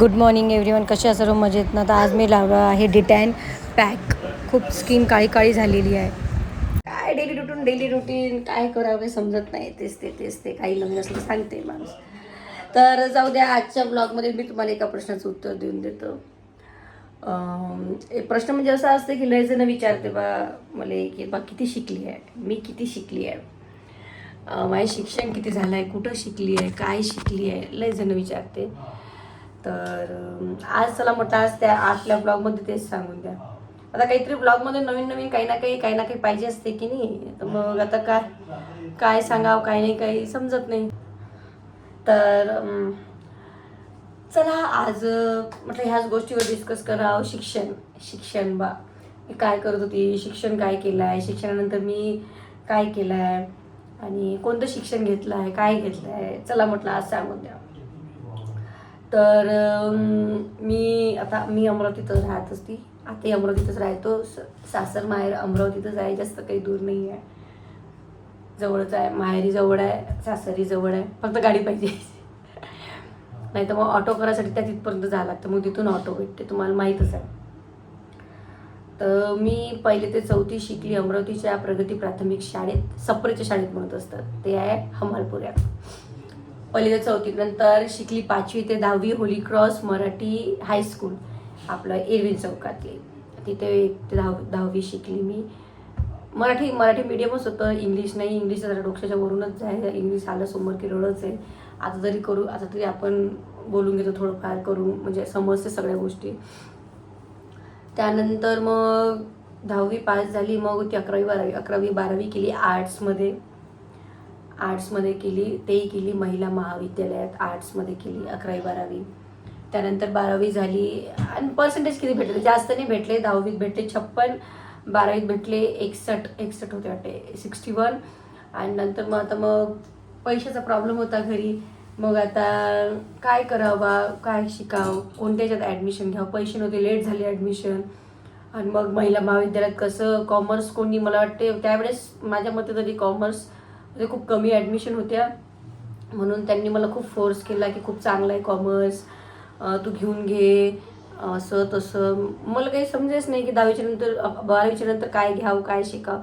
Good morning everyone. कसे सर्व मजेत ना? तर आज मी लावलं आहे डिटॅन पॅक. खूप स्किन काळी काळी झालेली आहे. काय डेली रुटीन डेली रुटीन? काय करावं काही समजत नाही. तेच ते तेच ते. काही नवीन असलं सांगते माणूस. तर जाऊ द्या आजच्या ब्लॉगमध्ये मी तुम्हाला एका प्रश्नाचं उत्तर देऊन देतो. एक प्रश्न म्हणजे असा असते की लय विचारते बा मला की बा किती शिकली आहे? मी किती शिकली आहे? माझे शिक्षण किती झालं आहे कुठं शिकली आहे? काय शिकली आहे? लय विचारते. तर आज चला म्हटलं आज त्या आतल्या ब्लॉगमध्ये तेच सांगून द्या. आता काहीतरी ब्लॉगमध्ये नवीन नवीन काही ना काही काही ना काही पाहिजे असते की नाही? तर मग आता काय काय सांगावं काय नाही काही समजत नाही. तर चला आज म्हटलं ह्याच गोष्टीवर डिस्कस करावं शिक्षण शिक्षण बा. मी काय करत होती? शिक्षण काय केलं आहे शिक्षणानंतर मी काय केलं आहे आणि कोणतं शिक्षण घेतलं आहे काय घेतलं आहे चला म्हटलं आज सांगून द्या. तर मी आता मी अमरावतीतच राहत असती. आताही अमरावतीतच राहतो. स- सासर माहेर अमरावतीतच आहे. जास्त काही दूर नाही आहे. जवळच आहे. माहेरी जवळ आहे. सासरी जवळ आहे. फक्त गाडी पाहिजे. नाही तर मग ऑटो करायसाठी त्या तिथपर्यंत जावं लागतं. मग तिथून ऑटो भेटते. तुम्हाला माहीतच आहे. तर मी पहिले ते चौथी शिकली अमरावतीच्या प्रगती प्राथमिक शाळेत. सप्रेच्या शाळेत म्हणत असतात. ते आहे हमालपुऱ्यात पहिली ते चौथी नंतर शिकली पाचवी ते दहावी होली क्रॉस मराठी हायस्कूल आपलं एरवी चौकातली. तिथे एक ते दहावी दहावी शिकली मी. मराठी मराठी मीडियमच होतं. इंग्लिश नाही. इंग्लिश जरा डोक्याच्या वरूनच आहे इंग्लिश आलं समोर की आहे. आता जरी करू आता तरी आपण बोलून घेतो थोडंफार करू. म्हणजे समजते सगळ्या गोष्टी. त्यानंतर मग दहावी पास झाली. मग ती अकरावी बारावी अकरावी बारावी केली आर्ट्समध्ये आर्ट्समध्ये केली तेही केली महिला महाविद्यालयात आर्ट्समध्ये केली अकरावी बारावी. त्यानंतर बारावी झाली आणि पर्सेंटेज किती भेटले? जास्त नाही भेटले दहावीत भेटले छप्पन बारावीत भेटले एकसष्ट एकसष्ट होते वाटते सिक्स्टी वन आणि नंतर मग आता मग पैशाचा प्रॉब्लेम होता घरी. मग आता काय करावं बा काय शिकावं? कोणत्या याच्यात ॲडमिशन घ्यावं? पैसे नव्हते लेट झाले ॲडमिशन आणि मग महिला महाविद्यालयात कसं? कॉमर्स कोणी मला वाटते त्यावेळेस माझ्या मते तरी कॉमर्स म्हणजे खूप कमी ॲडमिशन होत्या. म्हणून त्यांनी मला खूप फोर्स केला की खूप चांगलं आहे कॉमर्स तू घेऊन घे. असं तसं. मला काही समजेच नाही की दहावीच्या नंतर बारावीच्या नंतर काय घ्यावं काय शिकावं.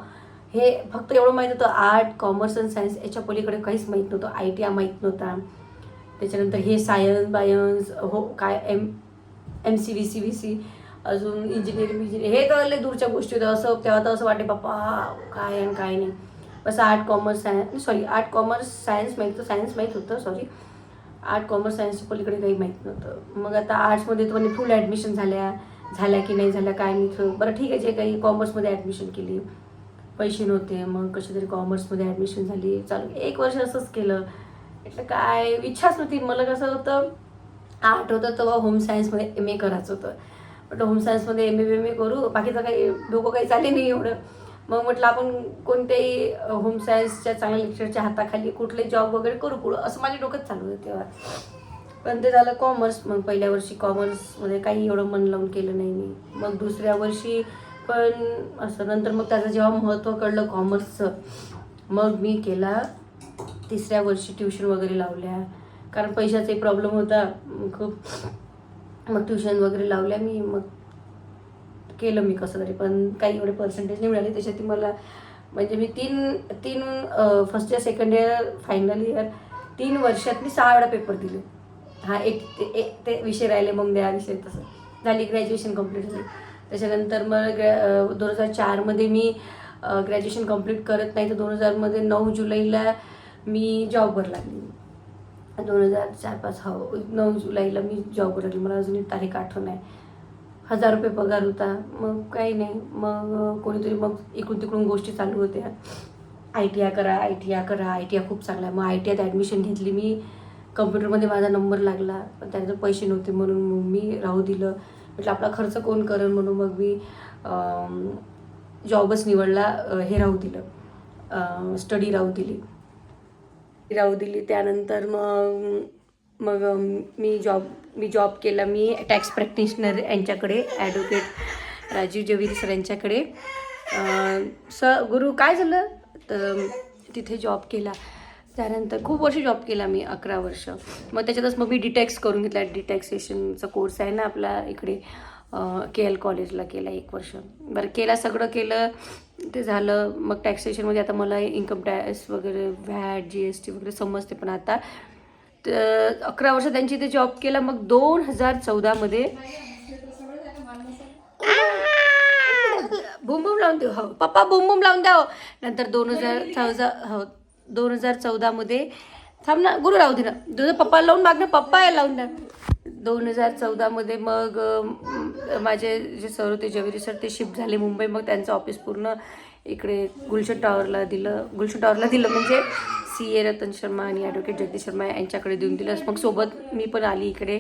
हे फक्त एवढं माहीत होतं आर्ट कॉमर्स अँड सायन्स याच्या पलीकडे काहीच माहीत नव्हतं. आय टी आय माहीत नव्हता. त्याच्यानंतर हे सायन्स बायन्स हो काय M M C V C V C अजून इंजिनिअरिंग इंजिनिअरिंग हे तर दूरच्या गोष्टी होत्या. असं तेव्हा तर असं वाटे बाप्पा काय आणि काय नाही. बस art commerce science sorry art commerce science माहीत होतं सायन्स माहीत होतं सॉरी आर्ट कॉमर्स सायन्सच्या पलीकडे काही माहीत नव्हतं मग आता आर्ट्समध्ये तर म्हणजे फुल ॲडमिशन झाल्या झाल्या की नाही झाल्या काय नाही बरं ठीक आहे जे काही कॉमर्समध्ये ॲडमिशन केली पैसे नव्हते मग कशी तरी कॉमर्समध्ये ॲडमिशन झाली चालू एक वर्ष असंच केलं એટલે काय इच्छाच नव्हती मला कसं होतं आर्ट होतं तेव्हा होम सायन्समध्ये एम ए करायचं होतं म्हटलं होम सायन्समध्ये एम ए एम ए करू बाकीचं काही डोकं काही चालले नाही एवढं मग म्हटलं आपण कोणत्याही होम सायन्सच्या चांगल्या लेक्चरच्या हाताखाली कुठले जॉब वगैरे करू पुढं. असं माझ्या डोक्यात चालू होतं तेव्हा. पण ते झालं कॉमर्स मग पहिल्या वर्षी कॉमर्समध्ये काही एवढं मन लावून केलं नाही मी. मग दुसऱ्या वर्षी पण असं नंतर मग त्याचं जेव्हा महत्त्व कळलं कॉमर्सचं मग मी केला. तिसऱ्या वर्षी ट्युशन वगैरे लावल्या. कारण पैशाचाही प्रॉब्लेम होता. खूप. मग ट्युशन वगैरे लावल्या मी. मग केलं मी कसं तरी पण काही एवढे पर्सेंटेज नाही मिळाले. त्याच्यात मला म्हणजे मी तीन तीन first year second year final year तीन वर्षात मी सहा वेळा पेपर दिले. हा एक ते एक ते विषय राहिले मग द्या विषय तसं. झाली ग्रॅज्युएशन कंप्लीट झाली. त्याच्यानंतर मग ग्रॅ दोन हजार चारमध्ये मी ग्रॅज्युएशन कंप्लीट करत नाही तर दोन हजारमध्ये नऊ जुलैला मी जॉबवर लागली. दोन हजार चार पाच हो नऊ जुलैला मी जॉबवर लागली. मला अजून तारीख आठवण आहे हजार रुपये पगार होता. मग काही नाही. मग कोणीतरी मग इकडून तिकडून गोष्टी चालू होत्या. आय टी आय करा आय टी आय करा. आय टी आय खूप चांगला आहे. मग आय टी आयत ॲडमिशन घेतली मी. कम्प्युटरमध्ये माझा नंबर लागला. पण त्यानंतर पैसे नव्हते म्हणून मग मी राहू दिलं. म्हटलं आपला खर्च कोण करेल? म्हणून मग मी जॉबच निवडला. हे राहू दिलं. स्टडी राहू दिली. राहू दिली. त्यानंतर मग मग मी जॉब मी जॉब केला. मी टॅक्स प्रॅक्टिशनर यांच्याकडे ॲडव्होकेट राजीव जवीर सर यांच्याकडे. स गुरु काय झालं? तर तिथे जॉब केला. त्यानंतर खूप वर्ष जॉब केला मी अकरा वर्ष. मग त्याच्यातच मग मी डिटॅक्स करून घेतला. डिटॅक्सेशनचा कोर्स आहे ना आपला इकडे के एल कॉलेजला केला एक वर्ष. बरं केला सगळं केलं. ते झालं. मग टॅक्सेशनमध्ये आता मला इन्कम टॅक्स वगैरे व्हॅट जी एस टी वगैरे समजते. पण आता तर अकरा वर्ष त्यांची ते जॉब केला मग दोन हजार चौदामध्ये बुम बुम लावून देऊ. हो पप्पा बुम बुम लावून द्या हो. नंतर दोन हजार चौदा हो दोन हजार चौदामध्ये थांब ना गुरु राहू दे ना. तुझं पप्पा लावून माग ना पप्पा लावून द्या. दोन हजार चौदामध्ये मग माझे जे सर होते जवेरी सर ते शिफ्ट झाले मुंबई. मग त्यांचं ऑफिस पूर्ण इकडे गुलशन टॉवरला दिलं गुलशन टॉवरला दिलं. म्हणजे सी ए रतन शर्मा आणि ॲडव्होकेट जगदीश शर्मा यांच्याकडे देऊन दिलं. मग सोबत मी पण आली इकडे.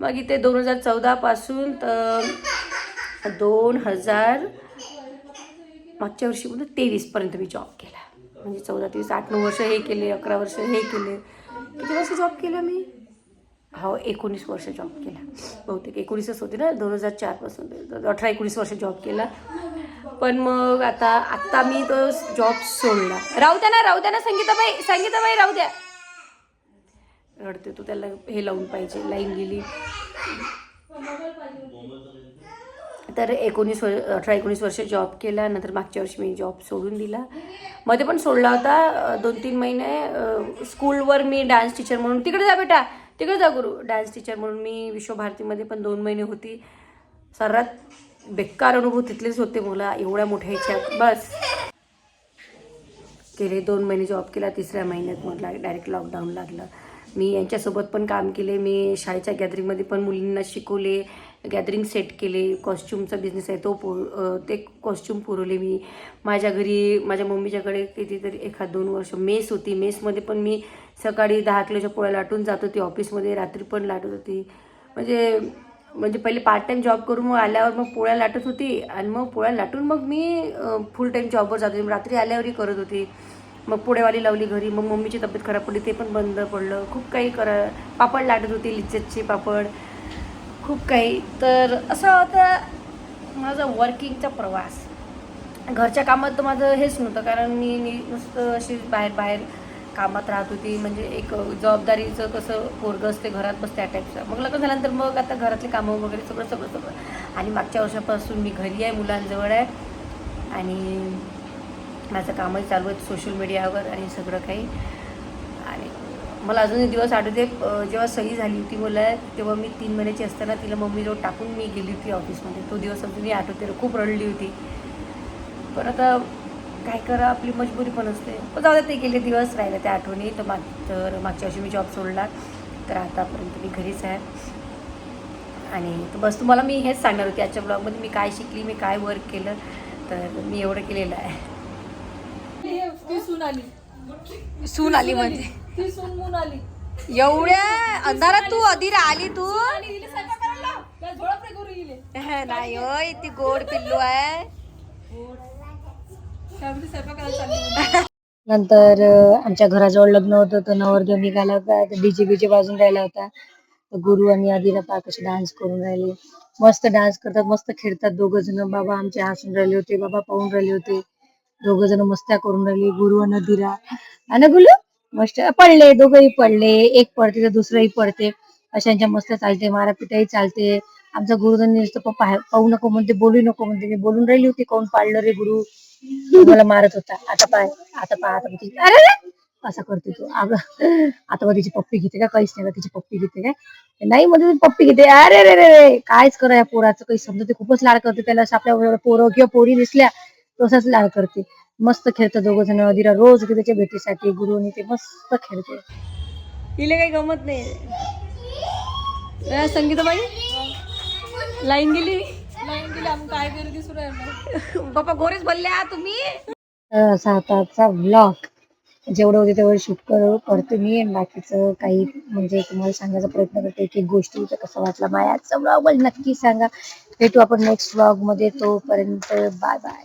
मग इथे दोन हजार चौदापासून तर दोन हजार मागच्या वर्षी म्हणजे तेवीसपर्यंत मी जॉब केला. म्हणजे चौदा तेवीस आठ नऊ वर्ष हे केले अकरा वर्ष हे केले. किती वर्ष जॉब केला मी? हो एकोणीस वर्ष जॉब केला. बहुतेक एकोणीसच होती ना दोन हजार चारपासून अठरा एकोणीस वर्ष जॉब केला. पण मग आता आत्ता मी तो जॉब सोडला. राहू द्या ना राहू द्या ना संगीताबाई संगीताबाई राहू द्या. रडते तू त्याला हे लावून पाहिजे लाईन गेली. तर एकोणीस वर्ष अठरा एकोणीस वर्ष जॉब केला नंतर मागच्या वर्षी मी जॉब सोडून दिला. मध्ये पण सोडला होता दोन तीन महिने स्कूलवर मी डान्स टीचर म्हणून. तिकडे जा बेटा. तिकडे जा गुरु. डान्स टीचर म्हणून मी विश्वभारतीमध्ये पण दोन महिने होती. सर्वात बेकार अनुभव तिथलेच होते मला. एवढ्या मोठ्या ह्याच्यात बस. केले दोन महिने जॉब केला तिसऱ्या महिन्यात मला डायरेक्ट लॉकडाऊन लागलं. मी यांच्यासोबत पण काम केले मी शाळेच्या गॅदरिंगमध्ये पण मुलींना शिकवले गॅदरिंग सेट केले कॉस्च्युमचा बिझनेस आहे तो पो ते कॉस्च्युम पुरवले मी. माझ्या घरी माझ्या मम्मीच्याकडे कितीतरी एखाद दोन वर्ष मेस होती. मेसमध्ये पण मी सकाळी दहा किलोच्या पोळ्या लाटून जात होती. ऑफिसमध्ये रात्री पण लाटत होती. म्हणजे म्हणजे पहिले पार्ट टाईम जॉब करून मग आल्यावर मग पोळ्या लाटत होती. आणि मग पोळ्या लाटून मग मी फुल टाईम जॉबवर जात होती. रात्री आल्यावरही करत होती. मग पुढेवाली लावली घरी मग मम्मीची तब्येत खराब पडली ते पण बंद पडलं. खूप काही करा पापड लाटत होती लिचेचे पापड. खूप काही. तर असा होता माझा वर्किंगचा प्रवास. घरच्या कामात तर माझं हेच नव्हतं कारण मी नुसतं अशी बाहेर बाहेर कामात राहत होती. म्हणजे एक जबाबदारीचं कसं पोरगं असते घरात बसते त्या टाईपचं मग लग्न झाल्यानंतर मग आता घरातले कामं वगैरे सगळं सगळं सगळं. आणि मागच्या वर्षापासून मी घरी आहे मुलांजवळ आहे. आणि माझं कामही चालू आहे सोशल मीडियावर आणि सगळं काही. आणि मला अजूनही दिवस आठवते जेव्हा सही झाली होती मला तेव्हा मी तीन महिन्याची असताना तिला मम्मीजवळ टाकून मी गेली होती ऑफिसमध्ये तो दिवस अजूनही आठवते खूप रडली होती. पण आता काय करा आपली मजबुरी पण असते. पण जाऊ ते गेले दिवस राहिले त्या आठवणी. तर माग तर मागच्या वर्षी मी जॉब सोडला. तर आतापर्यंत मी घरीच आहे. आणि तर बस तुम्हाला मी हेच सांगणार होते आजच्या ब्लॉगमध्ये मी काय शिकली मी काय वर्क केलं. तर मी एवढं केलेलं आहे. ती सून आली. सून आली म्हणजे. ती सून मून आली. एवढ्या अंधारात तू अधीर आली तू? नाही होय ती गोड पिल्लू आहे. नंतर आमच्या घराजवळ लग्न होतं तर नवरदेव निघाला होता डीजे बीजे वाजून राहिला होता. तर गुरु आणि आदिरा पा कसे डान्स करून राहिले. मस्त डान्स करतात मस्त खेळतात दोघ जण. बाबा आमचे हसून राहिले होते बाबा पाहून राहिले होते. दोघ जण मस्त्या करून राहिले. गुरु आणि आणि गुलू मस्त पडले. दोघंही पडले. एक पडते तर दुसरंही पडते. अशांच्या मस्त चालते. मारापिटाही चालते. आमचा गुरुजन नुसतं पप्पा पाहू नको म्हणते बोलू नको म्हणते. मी बोलून राहिली होती कोण पाडलं रे गुरु? मला मारत होता. आता पाय आता पाय आता तिची अरे असा करते तू. अगं आता मग तिची पप्पी घेते का? काहीच नाही का तिची पप्पी घेते काय? नाही मध्ये पप्पी घेते. अरे रे रे रे! कायच करा या पोराचं. काही समजा ते खूपच लाड करते त्याला. आपल्या पोरं किंवा पोरी दिसल्या तसाच लाड करते. मस्त खेळतात दोघं जण. अदिरा रोज त्याच्या भेटीसाठी गुरु आणि ते मस्त खेळते. तिला काही गमत नाही. संगीताबाई? लाईन गेली? लाईन गेली. आम्ही काय गर्दी सुरू आहे मग. बापा गोरेच बोलल्या तुम्ही? असा आताचा ब्लॉग जेवढं होते तेवढं शूट कर करते मी. बाकीचं काही म्हणजे तुम्हाला सांगायचा प्रयत्न करते एक एक गोष्टी तर कसं वाटला माझ्या आजचा ब्लॉग नक्की सांगा. भेटू आपण नेक्स्ट ब्लॉगमध्ये. तोपर्यंत बाय बाय